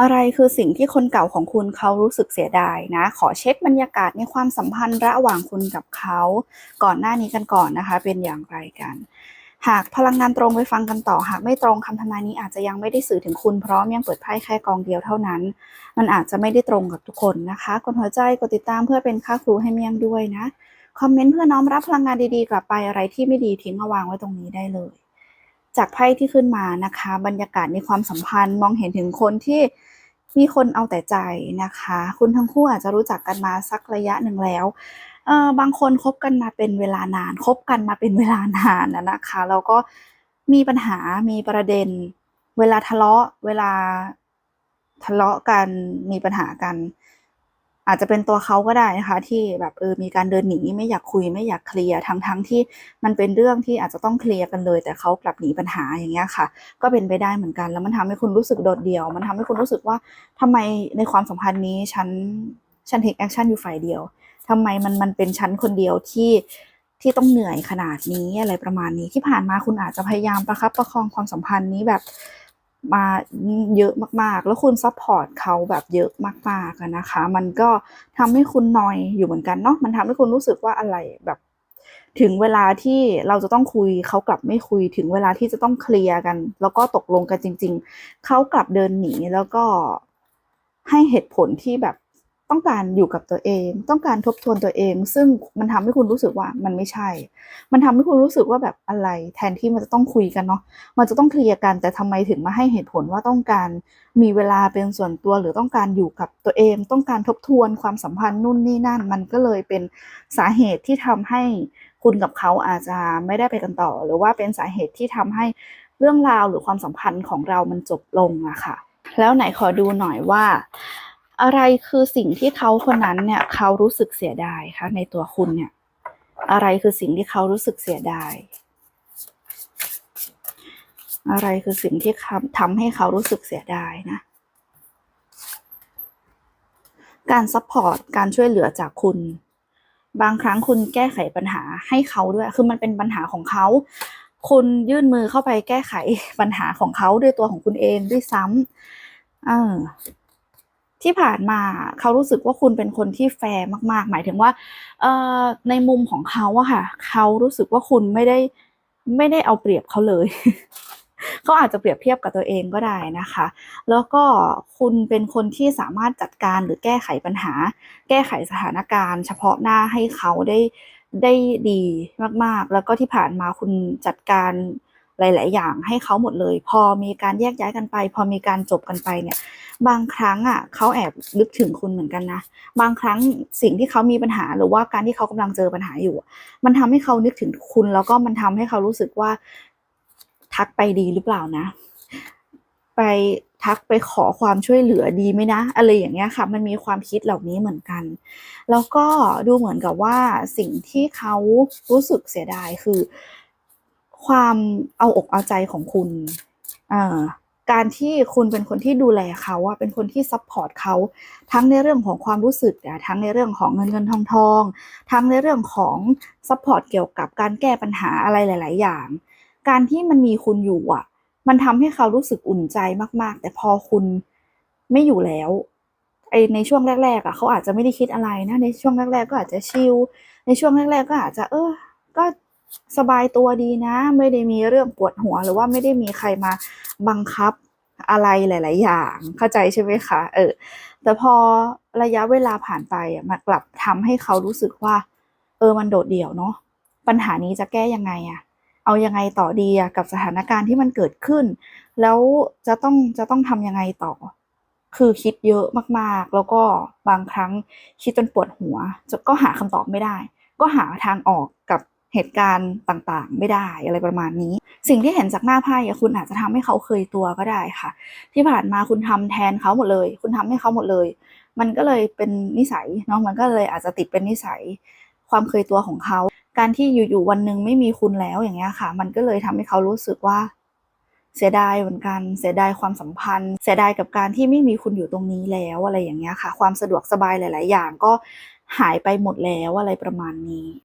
อะไรคือสิ่งที่คนเก่าของคุณเขารู้สึกเสียดายนะ ขอเช็คบรรยากาศในความสัมพันธ์ระหว่างคุณกับเขา ก่อนหน้านี้กันก่อนนะคะ เป็นอย่างไรกัน หากพลังงานตรงไปฟังกันต่อ หากไม่ตรงคำทำนายนี้อาจจะยังไม่ได้สื่อถึงคุณเพราะยังเปิดไพ่แค่กองเดียวเท่านั้น มันอาจจะไม่ได้ตรงกับทุกคนนะคะกดหัวใจกดติดตามเพื่อเป็นค่าครูให้เมียงด้วยนะคอมเมนต์เพื่อน้อมรับพลังงานดีๆ กลับไปอะไรที่ไม่ดีทิ้งมาวางไว้ตรงนี้ได้เลย จากไพ่ที่ขึ้นมานะคะ บรรยากาศในความสัมพันธ์มองเห็นถึงคนที่มีคนเอาแต่ใจนะคะ คุณทั้งคู่อาจจะรู้จักกันมาสักระยะหนึ่งแล้วเออบางคนคบกันมาเป็นเวลานานคบกันมาเป็นเวลานานนะนะคะแล้วก็มีปัญหามีประเด็น เวลาทะเลาะเวลาทะเลาะกันมีปัญหากัน อาจจะเป็นตัวเขาก็ได้นะคะ ที่แบบเออมีการเดินหนีไม่อยากคุยไม่อยากเคลียร์ทั้งทั้งที่มันเป็นเรื่องที่อาจจะต้องเคลียร์กันเลย แต่เขากลับหนีปัญหาอย่างเงี้ยค่ะ ก็เป็นไปได้เหมือนกัน แล้วมันทำให้คุณรู้สึกโดดเดี่ยว มันทำให้คุณรู้สึกว่าทำไมในความสัมพันธ์นี้ฉันฉันเทคแอคชั่นอยู่ฝ่ายเดียวทำไมมันมันเป็นฉันคนเดียวที่ที่ต้องเหนื่อยขนาดนี้อะไรประมาณนี้ที่ผ่านมาคุณอาจจะพยายามประคับประคองความสัมพันธ์นี้แบบ มาเยอะมากๆ แล้วคุณซัพพอร์ตเขาแบบเยอะมากๆนะคะ มันก็ทำให้คุณนอยอยู่เหมือนกันเนาะ มันทำให้คุณรู้สึกว่าอะไรแบบ ถึงเวลาที่เราจะต้องคุยเขากลับไม่คุย ถึงเวลาที่จะต้องเคลียร์กัน แล้วก็ตกลงกันจริง ๆ เขากลับเดินหนีแล้วก็ให้เหตุผลที่แบบ ต้องการอยู่กับตัวเอง ต้องการทบทวนตัวเอง ซึ่งมันทำให้คุณรู้สึกว่ามันไม่ใช่ มันทำให้คุณรู้สึกว่าแบบอะไร แทนที่มันจะต้องคุยกันเนาะ มันจะต้องเคลียร์กัน แต่ทำไมถึงมาให้เหตุผลว่าต้องการมีเวลาเป็นส่วนตัวหรือต้องการอยู่กับตัวเอง ต้องการทบทวนความสัมพันธ์นู่นนี่นั่น มันก็เลยเป็นสาเหตุที่ทำให้คุณกับเขาอาจจะไม่ได้ไปกันต่อ หรือว่าเป็นสาเหตุที่ทำให้เรื่องราวหรือความสัมพันธ์ของเรามันจบลงอะค่ะ แล้วไหนขอดูหน่อยว่า อะไรคือสิ่งที่เขาคนนั้นเนี่ยเขารู้สึกเสียดายคะในตัวคุณเนี่ย อะไรคือสิ่งที่เขารู้สึกเสียดาย อะไรคือสิ่งที่ทำให้เขารู้สึกเสียดายนะ การซัพพอร์ตการช่วยเหลือจากคุณ บางครั้งคุณแก้ไขปัญหาให้เขาด้วย คือมันเป็นปัญหาของเขา คุณยื่นมือเข้าไปแก้ไขปัญหาของเขาด้วยตัวของคุณเองด้วยซ้ำเออ ที่ผ่านมาเขารู้สึกว่าคุณเป็นคนที่แฟร์มาก ๆ หมายถึงว่าเอในมุมของเขาอะค่ะเขารู้สึกว่าคุณไม่ได้ไม่ได้เอาเปรียบเขาเลยเขาอาจจะเปรียบเทียบกับตัวเองก็ได้นะคะ แล้วก็คุณเป็นคนที่สามารถจัดการหรือแก้ไขปัญหา แก้ไขสถานการณ์ เฉพาะหน้าให้เขาได้ได้ดีมาก ๆ แล้วก็ที่ผ่านมาคุณจัดการ หลาย ๆ อย่างให้เขาหมดเลย พอมีการแยกย้ายกันไป พอมีการจบกันไปเนี่ย บางครั้งอะเขาแอบนึกถึงคุณเหมือนกันนะ บางครั้งสิ่งที่เขามีปัญหาหรือว่าการที่เขากำลังเจอปัญหาอยู่ มันทำให้เขานึกถึงคุณ แล้วก็มันทำให้เขารู้สึกว่า ทักไปดีหรือเปล่านะ ไปทักไปขอความช่วยเหลือดีไหมนะอะไรอย่างเงี้ยค่ะ มันมีความคิดเหล่านี้เหมือนกัน แล้วก็ดูเหมือนกับว่าสิ่งที่เขารู้สึกเสียดายคือ ความเอาอกเอาใจของคุณอ่าการที่คุณเป็นคนที่ดูแลเขาอะเป็นคนที่ซัพพอร์ตเขาทั้งในเรื่องของความรู้สึกอะทั้งในเรื่องของเงินเงินทองทอง ทั้งในเรื่องของซัพพอร์ตเกี่ยวกับการแก้ปัญหาอะไรหลาย ๆ อย่าง การที่มันมีคุณอยู่อะมันทำให้เขารู้สึกอุ่นใจมาก ๆ แต่พอคุณไม่อยู่แล้วไอในช่วงแรก ๆอะเขาอาจจะไม่ได้คิดอะไรนะในช่วงแรก ๆ ก็อาจจะชิลในช่วงแรก ๆ ก็อาจจะ เออ ก็ สบายตัวดีนะ ไม่ได้มีเรื่องปวดหัว หรือว่าไม่ได้มีใครมาบังคับอะไรหลาย ๆ อย่างเข้าใจใช่ไหมคะเออแต่พอระยะเวลาผ่านไปอะมันกลับทำให้เขารู้สึกว่า เออมันโดดเดี่ยวเนาะปัญหานี้จะแก้ยังไงอะเอายังไงต่อดีอะกับสถานการณ์ที่มันเกิดขึ้น แล้วจะต้องจะต้องทำยังไงต่อ คือคิดเยอะมาก ๆ แล้วก็บางครั้งคิดจนปวดหัวจะก็หาคำตอบไม่ได้ ก็หาทางออกกับ เหตุการณ์ต่างๆ ไม่ได้อะไรประมาณนี้ สิ่งที่เห็นจากหน้าไพ่คุณอาจจะทำให้เขาเคยตัวก็ได้ค่ะ ที่ผ่านมาคุณทำแทนเขาหมดเลย คุณทำให้เขาหมดเลย มันก็เลยเป็นนิสัยเนาะมันก็เลยอาจจะติดเป็นนิสัยความเคยตัวของเขา การที่อยู่ๆวันหนึ่งไม่มีคุณแล้วอย่างเงี้ยค่ะ มันก็เลยทำให้เขารู้สึกว่าเสียดายเหมือนกัน เสียดายความสัมพันธ์ เสียดายกับการที่ไม่มีคุณอยู่ตรงนี้แล้วอะไรอย่างเงี้ยค่ะ ความสะดวกสบายหลาย ๆ อย่างก็หายไปหมดแล้วอะไรประมาณนี้